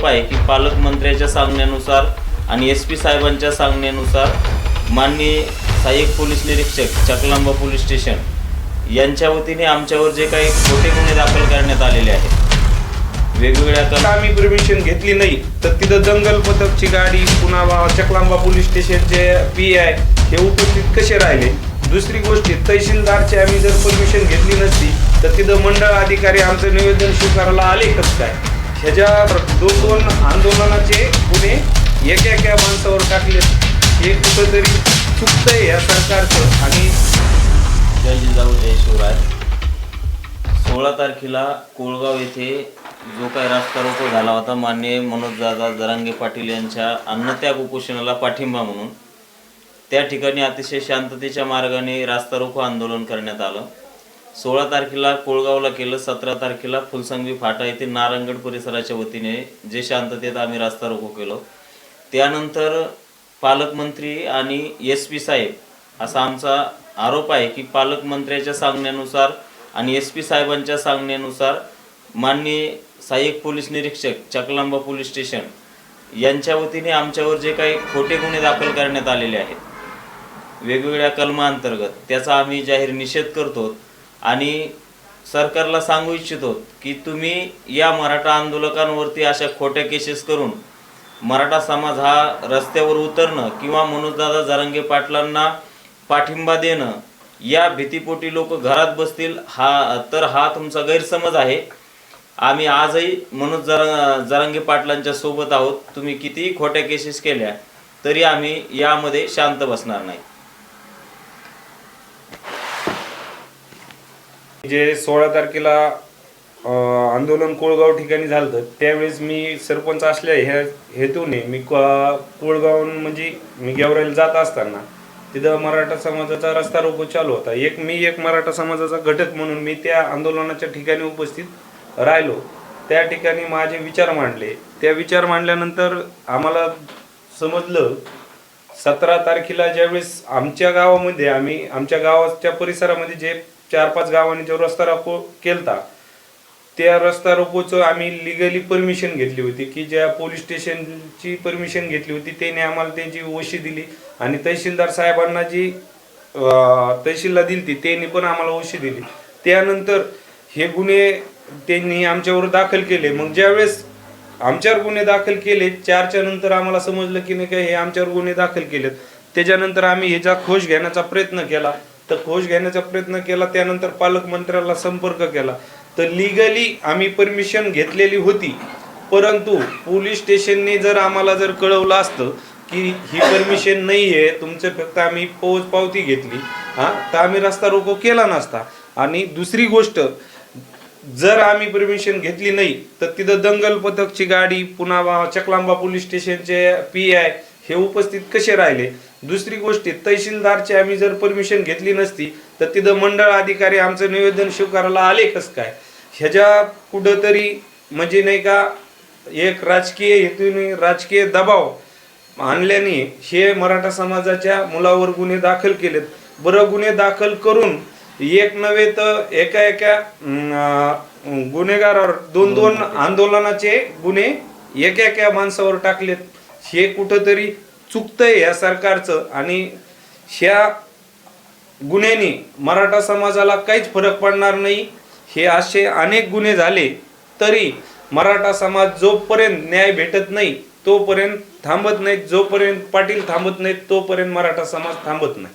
आरोप आहे की पालकमंत्र्याच्या सांगण्यानुसार आणि एस पी साहेबांच्या सांगण्यानुसार माननीय सहाय्यक पोलीस निरीक्षक चकलांबा पोलीस स्टेशन यांच्या वतीने आमच्यावर जे काही खोटे गुन्हे दाखल करण्यात आलेले आहेत वेगवेगळ्या आम्ही परमिशन घेतली नाही. तर तिथं दंगल पथकची गाडी पुन्हा चकलांबा पोलीस स्टेशनचे पी आय हे उपस्थित कसे राहिले? दुसरी गोष्ट तहसीलदारची आम्ही जर परमिशन घेतली नसती तर तिथं मंडळ अधिकारी आमचं निवेदन स्वीकारायला आले कसं काय? ह्याच्या दोन दोन आंदोलनाचे गुन्हे एका एका माणसावर टाकले हे कुठंतरी चुकतंय या सरकारचं. आणि जय जिजाऊ जय शिवराय. सोळा तारखेला कोळगाव येथे जो काही रास्ता रोको झाला होता माननीय मनोजदादा जरांगे पाटील यांच्या अन्नत्याग उपोषणाला पाठिंबा म्हणून त्या ठिकाणी अतिशय शांततेच्या मार्गाने रास्ता रोको आंदोलन करण्यात आलं. सोळा तारखेला कोळगावला केलं सतरा तारखेला फुलसंगवी फाटा येथे नारायणगड परिसराच्या वतीने जे शांततेत आम्ही रास्ता रोको केलो. त्यानंतर पालकमंत्री आणि एस पी साहेब असा आमचा आरोप आहे की पालकमंत्र्याच्या सांगण्यानुसार आणि एस पी साहेबांच्या सांगण्यानुसार माननीय सहाय्यक पोलीस निरीक्षक चकलांबा पोलीस स्टेशन यांच्या वतीने आमच्यावर जे काही खोटे गुन्हे दाखल करण्यात आलेले आहेत वेगवेगळ्या कलमाअंतर्गत त्याचा आम्ही जाहीर निषेध करतो. आणि सरकारला सांगू इच्छितो की तुम्ही या मराठा आंदोलकांवरती अशा खोट्या केसेस करून मराठा समाज हा रस्त्यावर उतरणं किंवा मनोजदादा जारंगे पाटलांना पाठिंबा देणं या भीतीपोटी लोक घरात बसतील हा तर हा तुमचा गैरसमज आहे. आम्ही आजही मनोज जर जरांगे पाटलांच्या सोबत आहोत. तुम्ही कितीही खोट्या केसेस केल्या तरी आम्ही यामध्ये शांत बसणार नाही. जे सोळा तारखेला आंदोलन कोळगाव ठिकाणी झालं होतं, त्यावेळेस मी सरपंच असल्या ह्या हेतूने मी कोळगावहून म्हणजे मी गेवरायला जात असताना तिथं मराठा समाजाचा रस्ता रोको चालू होता. एक मी एक मराठा समाजाचा घटक म्हणून मी त्या आंदोलनाच्या ठिकाणी उपस्थित राहिलो. त्या ठिकाणी माझे विचार मांडले. त्या विचार मांडल्यानंतर आम्हाला समजलं सतरा तारखेला ज्यावेळेस आमच्या गावामध्ये आम्ही आमच्या गावाच्या परिसरामध्ये जे चार पाच गावांनी जो रस्ता रोको केलता त्या रस्ता रोकोचं आम्ही लिगली परमिशन घेतली होती की ज्या पोलीस स्टेशनची परमिशन घेतली होती त्याने आम्हाला त्यांची वशी दिली आणि तहसीलदार साहेबांना जी तहसीलला दिली ती त्यांनी पण आम्हाला वशी दिली. त्यानंतर हे गुन्हे त्यांनी आमच्यावर दाखल केले. मग ज्यावेळेस आमच्यावर गुन्हे दाखल केले चारच्या नंतर आम्हाला समजलं की नाही का हे आमच्यावर गुन्हे दाखल केलेत. त्याच्यानंतर आम्ही ह्याचा खोश घेण्याचा प्रयत्न केला. तर कोष घेण्याचा प्रयत्न केला त्यानंतर पालकमंत्र्याला संपर्क केला. तर लिगली आम्ही परमिशन घेतलेली होती परंतु पोलीस स्टेशनने जर आम्हाला जर कळवलं असतं की ही परमिशन नाही आहे तुमचं फक्त आम्ही पोच पावती घेतली हां? तर आम्ही रस्ता रोको केला नसता. आणि दुसरी गोष्ट जर आम्ही परमिशन घेतली नाही तर तिथं दंगल पथकची गाडी पुन्हा चकलांबा पोलीस स्टेशनचे पी आय हे उपस्थित कसे राहिले? दुसरी गोष्ट तहसीलदारची आम्ही जर परमिशन घेतली नसती तर तिथं मंडळ अधिकारी आमचं निवेदन स्वीकारायला आले कसं काय? ह्याच्या कुठंतरी म्हणजे नाही का एक राजकीय हेतूने राजकीय दबाव आणल्याने हे मराठा समाजाच्या मुलावर गुन्हे दाखल केलेत. बरं गुन्हे दाखल करून एक नव्हे तर एका एका गुन्हेगारावर दोन दोन आंदोलनाचे गुन्हे एका एका माणसावर टाकलेत. हे कुठंतरी चुकतंय या सरकारचं आणि ह्या गुन्ह्याने मराठा समाजाला काहीच फरक पडणार नाही. हे असे अनेक गुन्हे झाले तरी मराठा समाज जोपर्यंत न्याय भेटत नाही तोपर्यंत थांबत नाहीत. जोपर्यंत पाटील थांबत नाहीत तोपर्यंत मराठा समाज थांबत नाही.